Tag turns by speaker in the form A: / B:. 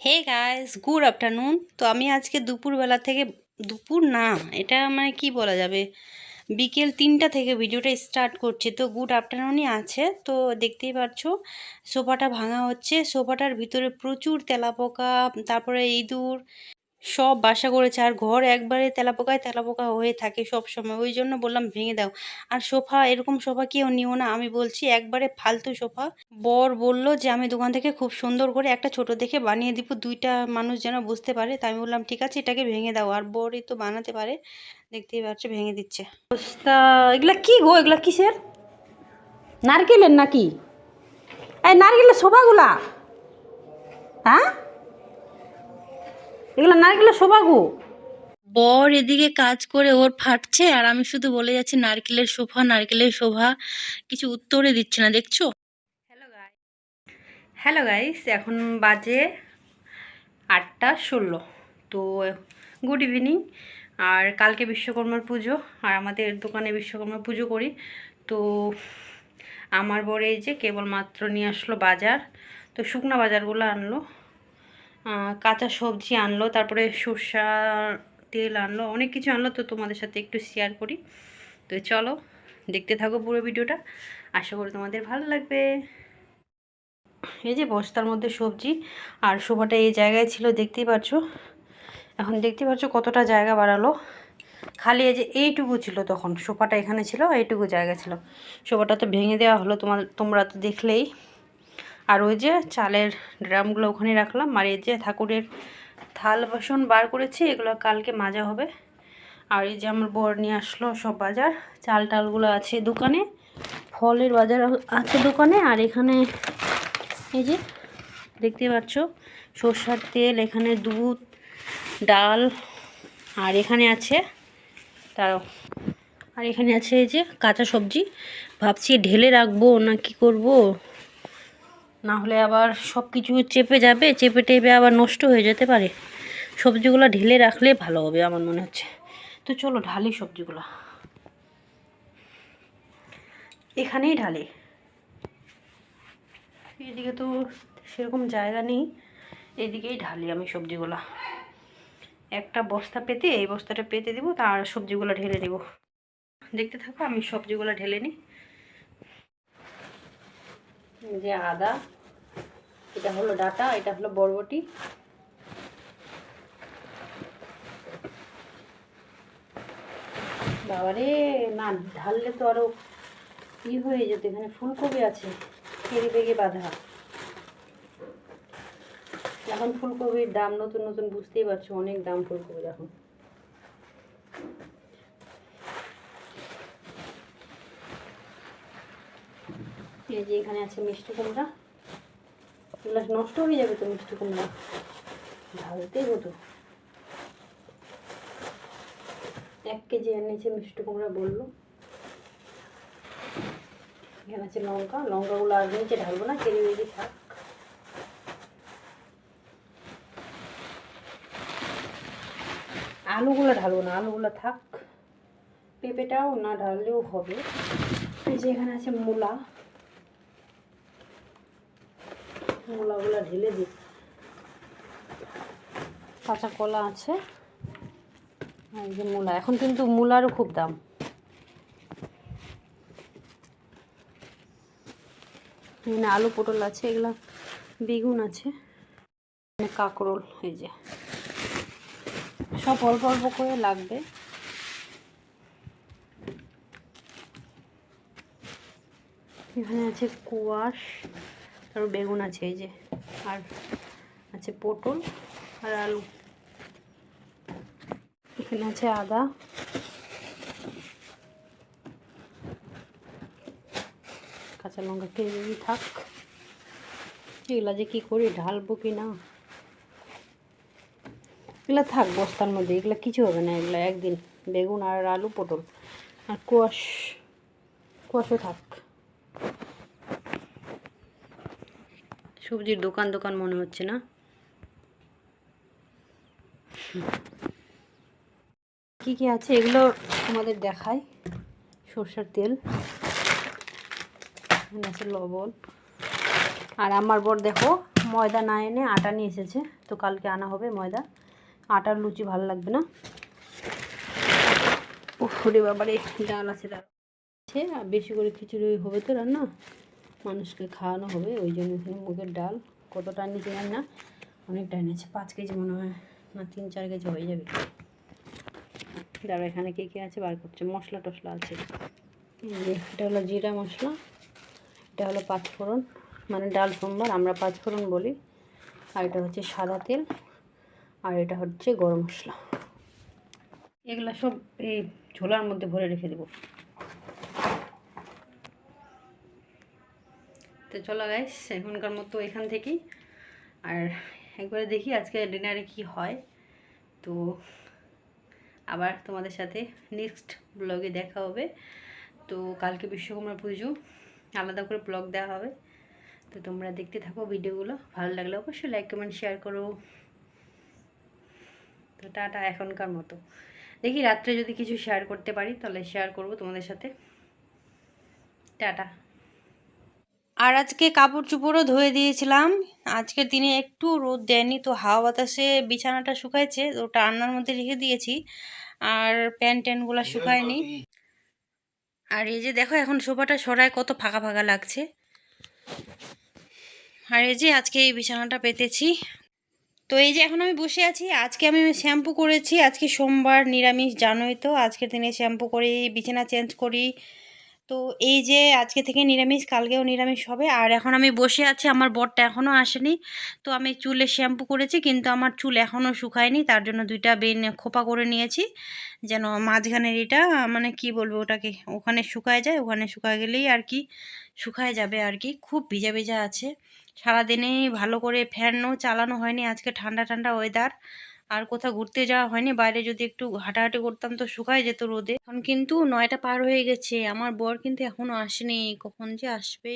A: Hey guys good afternoon তো আমি আজকে দুপুরবেলা থেকে, দুপুর না, এটা মানে কি বলা যাবে? বিকেল তিনটা থেকে ভিডিওটা স্টার্ট করছে। তো গুড আফটারনুনই আছে, তো দেখতেই পাচ্ছ সোফাটা ভাঙা হচ্ছে। সোফাটার ভিতরে প্রচুর তেলাপোকা, তারপরে ইঁদুর সব বাসা করেছে। আর ঘর একবারে তেলাপোকায় তেলাপোকা হয়ে থাকে সব সময় ওই জন্য বললাম, ভেঙে দাও। আর সোফা, এরকম সোফা কেউ নিও না। আমি বলছি, একবারে ফালতু সোফা। বর বলল যে, আমি দোকান থেকে খুব সুন্দর করে একটা ছোট দেখে বানিয়ে দিব। দুইটা মানুষ যেন বুঝতে পারে। তাই আমি বললাম, ঠিক আছে, এটাকে ভেঙে দাও। আর বরই তো বানাতে পারে। দেখতেই পাচ্ছ, ভেঙে দিচ্ছে।
B: এগুলা কি গো? এগুলা কিসের? নারকেলের নাকি? এই নারকেলের শোভাগুলা হ্যাঁ? এগুলা নারকেলের শোভা গো
A: বর এদিকে কাজ করে ওর ফাটছে আর আমি শুধু বলে যাচ্ছি নারকেলের শোভা নারকেলের শোভা। কিছু উত্তরে দিচ্ছে না দেখছ?
B: হ্যালো গাই হ্যালো গাইস এখন বাজে আটটা ষোলো। তো গুড ইভিনিং আর কালকে বিশ্বকর্মার পুজো আর আমাদের দোকানে বিশ্বকর্মা পুজো করি। তো আমার বরে এই যে কেবলমাত্র নিয়ে আসলো বাজার তো শুকনা বাজারগুলো আনলো। কাঁচা সবজি আনলো, তারপরে সর্ষা তেল আনলো, অনেক কিছু আনলো, তো তোমাদের সাথে একটু শেয়ার করি। তো চলো, দেখতে থাকো পুরো ভিডিওটা। আশা করি তোমাদের ভালো লাগবে। এই যে বস্তার মধ্যে সবজি, আর সোফাটা এই জায়গায় ছিল, দেখতেই পাচ্ছ এখন দেখতে পাচ্ছ কতটা জায়গা বাড়ালো। খালি এই যে এইটুকু ছিল তখন সোফাটা এখানে ছিল, এইটুকু জায়গা ছিল। সোফাটা তো ভেঙে দেওয়া হলো তোমার তোমরা তো দেখলেই। আর ওই যে চালের ড্রামগুলো ওখানে রাখলাম। আর এই যে ঠাকুরের থাল বাসন বার করেছি, এগুলো কালকে মাজা হবে। আর এই যে আমার বর নিয়ে আসলো সব বাজার। চাল টালগুলো আছে দোকানে, ফলের বাজার আছে দোকানে। আর এখানে এই যে দেখতে পাচ্ছ, সর্ষার তেল, এখানে দুধ, ডাল, আর এখানে আছে, তার আর এখানে আছে এই যে কাঁচা সবজি। ভাবছি ঢেলে রাখব না কি করব? না হলে আবার সব কিছু চেপে যাবে, চেপে টেপে আবার নষ্ট হয়ে যেতে পারে। সবজিগুলো ঢেলে রাখলে ভালো হবে আমার মনে হচ্ছে। তো চলো ঢালি সবজিগুলো। এখানেই ঢালি। এদিকে তো সেরকম জায়গা নেই, এদিকেই ঢালি আমি সবজিগুলো। একটা বস্তা পেতে, এই বস্তাটা পেতে দিব, তার সবজিগুলো ঢেলে দিব দেখতে থাকো, আমি সবজিগুলো ঢেলে নিই। যে আদা এটা হলো ডাটা, এটা হলো বরবটি। বাবারে, না, ঢাললে তো আরও ই হয়ে যেত, এখানে ফুলকপি আছে কেড়ে বেগে বাঁধা। এখন ফুলকপির দাম নতুন নতুন, বুঝতেই পারছ, অনেক দাম ফুলকপির এখন। এই যে এখানে আছে মিষ্টি কুমড়া। এগুলো নষ্ট হয়ে যাবে তো মিষ্টি কুমড়া ঢালতেই হতো এক কেজি এনেছে মিষ্টি কুমড়া বলল। এখানে আছে লঙ্কা। লঙ্কাগুলো আর নিচে ঢালবো না কেড়ে বেরিয়ে থাক। আলুগুলো ঢালবো না, আলুগুলো থাক। পেঁপেটাও না ঢাললেও হবে। যে এখানে আছে মূলা। মূলাগুলো ঢেলে দিই। কাঁচা কলা আছে। এই যে মূলা, এখন কিন্তু মূলারও খুব দাম। এখানে আলু পটল আছে, এগুলো বেগুন আছে এখানে কাঁকরোল, এই যে। সব অল্প অল্প করে লাগবে। এখানে আছে কুয়াশ। আর বেগুন আছে, এই যে। আর আছে পটল আর আলু। এখানে আছে আদা। কাঁচা লঙ্কা দিয়ে থাক। এগুলা যে কী করি, ঢালবো কি না? এগুলো থাক বস্তার মধ্যে, এগুলো কিছু হবে না এগুলো, একদিন। বেগুন আর আলু, পটল। আর কোয়াশ, কোয়াশও থাক। সবজির দোকান দোকান মনে হচ্ছে না। কি কি আছে এগুলো আমাদের দেখায় সর্ষের তেল আছে লবণ। আর আমার বর দেখো,
C: ময়দা না এনে আটা নিয়ে এসেছে, তো কালকে আনা হবে ময়দা। আটার লুচি ভালো লাগবে না। উফরে বাবারে, ডাল আছে ডাল আছে, আর বেশি করে খিচুড়ি হবে তো রান্না। মানুষকে খাওয়ানো হবে, ওই জন্য এখানে মুগের ডাল। কতটা নিচে জানি না অনেকটা এনেছে পাঁচ কেজি মনে হয়, না, তিন, চার কেজি হয়ে যাবে। দাঁড়া এখানে কে কে আছে? বার করছে। মশলা টশলা আছে। এটা হলো জিরা মশলা, এটা হলো পাঁচফোড়ন মানে ডাল সোমবার, আমরা পাঁচফোড়ন বলি। আর এটা হচ্ছে সাদা তেল, আর এটা হচ্ছে গরম মশলা। এগুলো সব এই ঝোলার মধ্যে ভরে রেখে দেবো। তো চলো গাইস এখনকার মতো এখান থেকেই। আর একবারে দেখি আজকে ডিনারে কি হয়। তো আবার তোমাদের সাথে নেক্সট ব্লগে দেখা হবে। তো কালকে বিশ্বকর্মা পুজো, আলাদা করে ব্লগ দেওয়া হবে। তো তোমরা দেখতে থাকো ভিডিওগুলো ভালো লাগলে অবশ্যই লাইক কমেন্ট শেয়ার করো। তো টাটা এখনকার মতো। দেখি রাত্রে যদি কিছু শেয়ার করতে পারি, তাহলে শেয়ার করব তোমাদের সাথে। টাটা।
B: আর আজকে কাপড় চোপড়ও ধুয়ে দিয়েছিলাম। আজকের দিনে একটু রোদ দেয়নি তো হাওয়া বাতাসে বিছানাটা শুকাইছে ওটা রান্নার মধ্যে রেখে দিয়েছি। আর প্যান্ট ট্যান্টগুলো শুকায়নি। আর এই যে দেখো এখন সোফাটা সরায় কত ফাঁকা ফাঁকা লাগছে। আর এই যে আজকে এই বিছানাটা পেতেছি। তো এই যে এখন আমি বসে আছি আজকে আমি শ্যাম্পু করেছি। আজকে সোমবার নিরামিষ জানোই তো। আজকের দিনে শ্যাম্পু করি বিছানা চেঞ্জ করি। তো এই যে আজকে থেকে নিরামিষ, কালকেও নিরামিষ হবে। আর এখন আমি বসে আছি, আমার বরটা এখনও আসেনি। তো আমি চুলে শ্যাম্পু করেছি, কিন্তু আমার চুল এখনও শুকায়নি, তার জন্য দুইটা বেন খোপা করে নিয়েছি। যেন মাঝখানের এটা মানে কি বলব ওটাকে, ওখানে শুকায় যায়, ওখানে শুকায় গেলেই আর কি শুকায় যাবে আর কি। খুব ভিজা ভিজা আছে। সারাদিনেই ভালো করে ফ্যানও চালানো হয়নি আজকে ঠান্ডা ঠান্ডা ওয়েদার আর কোথাও ঘুরতে যাওয়া হয়নি, বাইরে যদি একটু হাঁটাহাঁটি করতাম তো শুকায় যেত রোদে। এখন কিন্তু নয়টা পার হয়ে গেছে, আমার বর কিন্তু এখনও আসেনি, কখন যে আসবে?